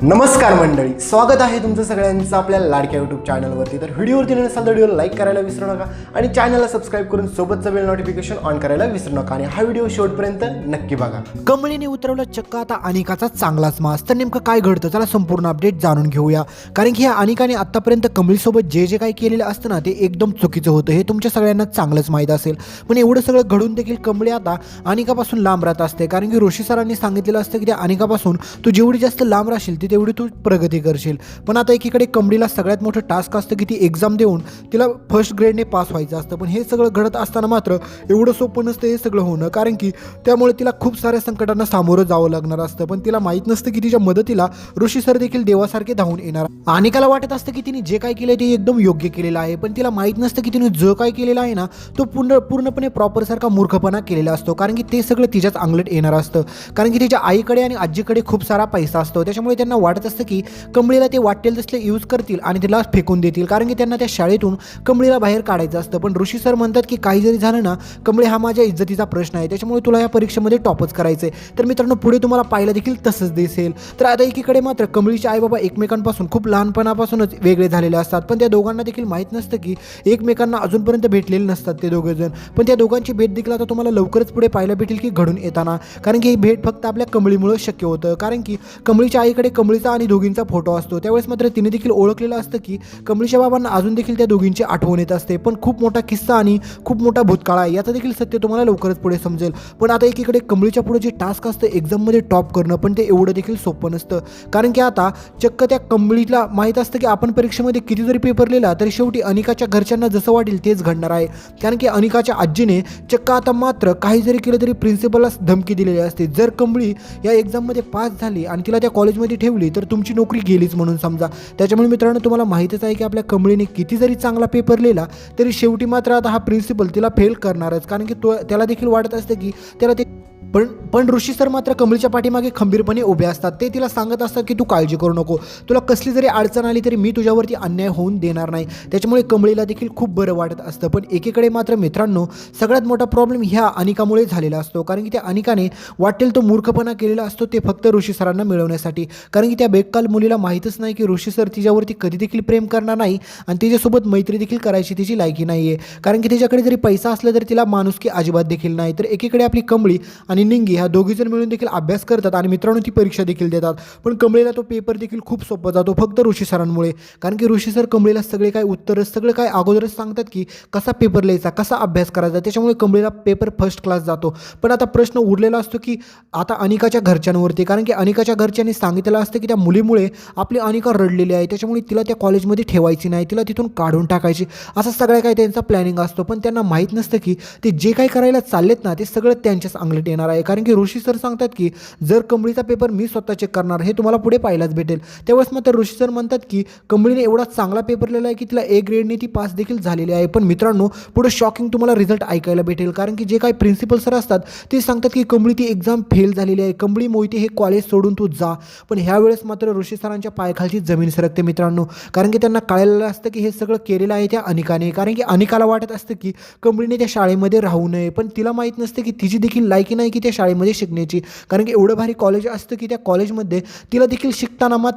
नमस्कार मंडळी स्वागत आहे तुमचं सगळ्यांचं आपल्या लाडक्या यूट्यूब चॅनलवरती तर व्हिडिओवरती नसाल तर व्हिडिओ लाईक करायला विसरू नका आणि चॅनलला सबस्क्राईब करून सोबतचं बेल नोटिफिकेशन ऑन करायला विसरू नका. आणि हा व्हिडिओ शेवटपर्यंत नक्की बघा. कमळीने उतरवलं चक्क आता अनिकाचा चांगलाच मास. तर नेमकं काय घडतं? त्याला संपूर्ण अपडेट जाणून घेऊया. कारण की ह्या अनिकाने आतापर्यंत कमळीसोबत जे जे काही केलेलं असतं ना ते एकदम चुकीचं होतं. हे तुमच्या सगळ्यांना चांगलंच माहीत असेल. पण एवढं सगळं घडून देखील कमळी आता अनिकापासून लांब राहत असते. कारण की ऋषी सरांनी सांगितलेलं असतं की त्या अनिकापासून तू जेवढी जास्त लांब राहशील ती तेवढी तू प्रगती करशील. पण आता एकीकडे कमडीला सगळ्यात मोठं टास्क असतं की ती एक्झाम देऊन तिला फर्स्ट ग्रेडने पास व्हायचं असतं. पण हे सगळं घडत असताना मात्र एवढं सोपं नसतं हे सगळं होणं. कारण की त्यामुळे तिला खूप साऱ्या संकटांना सामोरं जावं लागणार असतं. पण तिला माहीत नसतं की तिच्या मदतीला ऋषी सर देखील देवासारखे धावून येणार. अनेकाला वाटत असतं की तिने जे काय केलं ते एकदम योग्य केलेलं आहे. पण तिला माहीत नसतं की तिने जो काय केलेला आहे ना तो पूर्ण पूर्णपणे प्रॉपर सारखा मूर्खपणा केलेला असतो. कारण की ते सगळं तिच्याच अंगलट येणार असतं. कारण की तिच्या आईकडे आणि आजीकडे खूप सारा पैसा असतो. त्याच्यामुळे त्यांना वाटत असतं की कमळीला ते वाटेल तसले यूज करतील आणि तिला फेकून देतील. कारण की त्यांना त्या शाळेतून कमळीला बाहेर काढायचं असतं. पण ऋषी सर म्हणतात की काही जरी झालं ना कमळे हा माझ्या इज्जतीचा प्रश्न आहे. त्याच्यामुळे तुला या परीक्षेमध्ये टॉपच करायचं आहे तर मित्रांनो पुढे तुम्हाला पाहायला देखील तसंच दिसेल. तर आता एकीकडे मात्र कमळीचे आई बाबा एकमेकांपासून खूप लहानपणापासूनच वेगळे झालेले असतात. पण त्या दोघांना देखील माहीत नसतं की एकमेकांना अजूनपर्यंत भेटलेले नसतात ते दोघेजण पण त्या दोघांची भेट देखील आता तुम्हाला लवकरच पुढे पाहायला भेटेल की घडून येताना. कारण की ही भेट फक्त आपल्या कमळीमुळे शक्य होतं. कारण की कमळीच्या आईकडे कमळीचा आणि दोघींचा फोटो असतो. त्यावेळेस मात्र तिने देखील ओळखलेलं असतं की कमळीच्या बाबांना अजून देखील त्या दोघींची आठवण येत असते. पण खूप मोठा किस्सा आणि खूप मोठा भूतकाळ आहे. याचं देखील सत्य तुम्हाला लवकरच पुढे समजेल. पण आता एकीकडे कमळीच्या पुढे जे टास्क असतं एक्झाममध्ये टॉप करणं पण ते एवढं देखील सोपं नसतं. कारण की आता चक्क त्या कमळीला माहीत असतं की आपण परीक्षेमध्ये किती जरी पेपर लिहिला तरी शेवटी अनिकाच्या घरच्यांना जसं वाटेल तेच घडणार आहे. कारण की अनिकाच्या आजीने चक्क आता मात्र काही जरी केलं तरी प्रिन्सिपलला धमकी दिलेली असते. जर कमळी या एक्झाममध्ये पास झाली आणि तिला त्या कॉलेजमध्ये ठेवली तर तुमची नोकरी गेलीच म्हणून समजा. त्याच्यामुळे मित्रांनो तुम्हाला माहीतच आहे की आपल्या कमळीने किती जरी चांगला पेपर लिहिला तरी शेवटी मात्र आता हा प्रिन्सिपल तिला फेल करणारच. कारण की तो त्याला देखील वाटत असतं की त्याला ते पण पण ऋषी सर मात्र कमळीच्या पाठीमागे खंबीरपणे उभे असतात. ते तिला सांगत असतात की तू काळजी करू नको. तुला कसली जरी अडचण आली तरी मी तुझ्यावरती अन्याय होऊन देणार नाही. त्याच्यामुळे कमळीला देखील खूप बरं वाटत असतं. पण एकीकडे मात्र मित्रांनो सगळ्यात मोठा प्रॉब्लेम ह्या अनिकामुळे झालेला असतो. कारण की त्या अनिकाने वाटेल तो मूर्खपणा केलेला असतो ते फक्त ऋषी सरांना मिळवण्यासाठी. कारण की त्या बेकाल मुलीला माहीतच नाही की ऋषी सर तिच्यावरती कधी देखील प्रेम करणार नाही आणि तिच्यासोबत मैत्री देखील करायची तिची लायकी नाही आहे कारण की तिच्याकडे जरी पैसा असला तरी तिला माणुसकी अजिबात देखील नाही. तर एकीकडे आपली कमळी आणि निंगी ह्या दोघीजण मिळून देखील अभ्यास करतात आणि मित्रांनो ती परीक्षा देखील देतात. पण कमळेला तो पेपर देखील खूप सोपा जातो फक्त ऋषी सरांमुळे. कारण की ऋषी सर कमळेला सगळे काय उत्तर सगळं काय अगोदरच सांगतात की कसा पेपर लिहायचा कसा अभ्यास करायचा त्याच्यामुळे कमळेला पेपर फर्स्ट क्लास जातो. पण आता प्रश्न उरलेला असतो की आता अनिकाच्या घरच्यांवरती कारण की अनिकाच्या घरच्यांनी सांगितलेलं असतं की त्या मुलीमुळे आपली अनिका रडलेली आहे त्याच्यामुळे तिला त्या कॉलेजमध्ये ठेवायची नाही तिला तिथून काढून टाकायची. असं सगळ्या काय त्यांचा प्लॅनिंग असतो. पण त्यांना माहीत नसतं की ते जे काही करायला चाललेत ना ते सगळं त्यांच्याच अंगलट येणार आहे. कारण की ऋषी सर सांगतात की जर कंबळीचा पेपर मी स्वतः चेक करणार हे तुम्हाला पुढे पाहायलाच भेटेल. त्यावेळेस मात्र ऋषी सर म्हणतात की कंबळीने एवढा चांगला पेपर लिहिला आहे की तिला ए ग्रेडने ती पास देखील झालेली आहे. पण मित्रांनो पुढे शॉकिंग तुम्हाला रिझल्ट ऐकायला भेटेल. कारण की जे काही प्रिन्सिपल सर असतात ते सांगतात की कंबळी ती एक्झाम फेल झालेली आहे. कंबळी मोहिते हे कॉलेज सोडून तू जा. पण ह्यावेळेस मात्र ऋषी सरांच्या पायखालची जमीन सरकते मित्रांनो. कारण की त्यांना कळलेलं असतं की हे सगळं केलेलं आहे त्या अनिकाने. कारण की अनिकाला वाटत असतं की कंबळीने त्या शाळेमध्ये राहू नये. पण तिला माहीत नसतं की तिची देखील लायकी नाही. की त्या शाळेमध्ये शिकण्याची. कारण की एवढं भारी कॉलेज असतं की त्या कॉलेजमध्ये तिला देखील शिकताना मात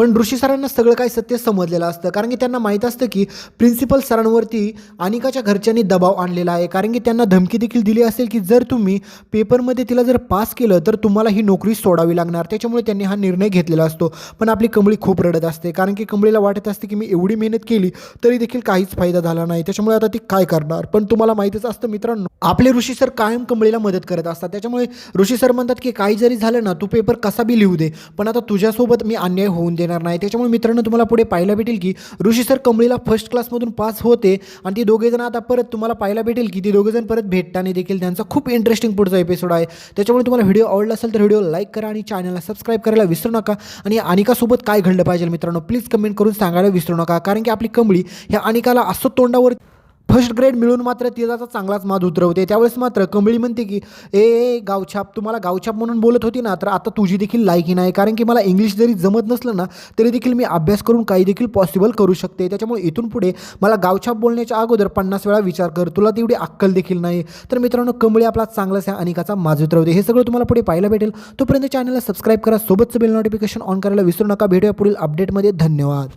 पण ऋषी सरांना सगळं काय सत्य समजलेलं असतं. कारण की त्यांना माहीत असतं की प्रिन्सिपल सरांवरती अनिकाच्या घरच्यांनी दबाव आणलेला आहे. कारण की त्यांना धमकी देखील दिली असेल की जर तुम्ही पेपरमध्ये तिला जर पास केलं तर तुम्हाला ही नोकरी सोडावी लागणार. त्याच्यामुळे त्यांनी हा निर्णय घेतलेला असतो. पण आपली कंबळी खूप रडत असते. कारण की कमळीला वाटत असते की मी एवढी मेहनत केली तरी देखील काहीच फायदा झाला नाही. त्याच्यामुळे आता ती काय करणार? पण तुम्हाला माहीतच असतं मित्रांनो आपले ऋषी सर कायम कंबळीला मदत करत असतात. त्याच्यामुळे ऋषी सर म्हणतात की काही जरी झालं ना तू पेपर कसा बी लिहू दे. पण आता तुझ्यासोबत मी अन्याय होऊन देणार नाही. त्याच्यामुळे मित्रांनो तुम्हाला पुढे पाहायला भेटेल की ऋषी सर कमळीला फर्स्ट क्लासमधून पास होते आणि ते दोघेजण आता परत तुम्हाला पाहायला भेटेल की ती दोघेजण परत भेटताना देखील त्यांचा खूप इंटरेस्टिंग पुढचा एपिसोड आहे. त्याच्यामुळे तुम्हाला व्हिडिओ आवडला असेल तर व्हिडिओ लाईक करा आणि चॅनलला सबस्क्राईब करायला विसरू नका. आणि अनिकासोबत काय घडलं पाहिजे मित्रांनो प्लीज कमेंट करून सांगायला विसरू नका. कारण की आपली कमळी ह्या अनिकाला असं तोंडावर फर्स्ट ग्रेड मिळून मात्र तिचा चांगलाच माज उतरवते. त्यावेळेस मात्र कंबळी म्हणते की ए गावछाप तुम्हाला गावछाप म्हणून बोलत होती ना तर आता तुझी देखील लायकी नाही. कारण की मला इंग्लिश जरी जमत नसलं ना तरी देखील मी अभ्यास करून काही देखील पॉसिबल करू शकते. त्याच्यामुळे इथून पुढे मला गावछाप बोलण्याच्या अगोदर पन्नास वेळा विचार कर. तुला तेवढी अक्कल देखील नाही. तर मित्रांनो कमळी आपला चांगलाच अनिकाचा माज उतरवते. हे सगळं तुम्हाला पुढे पाहायला भेटेल. तोपर्यंत चॅनलला सबस्क्राईब करा. सोबतचं बेल नोटिफिकेशन ऑन करायला विसरू नका. भेटूया पुढील अपडेटमध्ये धन्यवाद.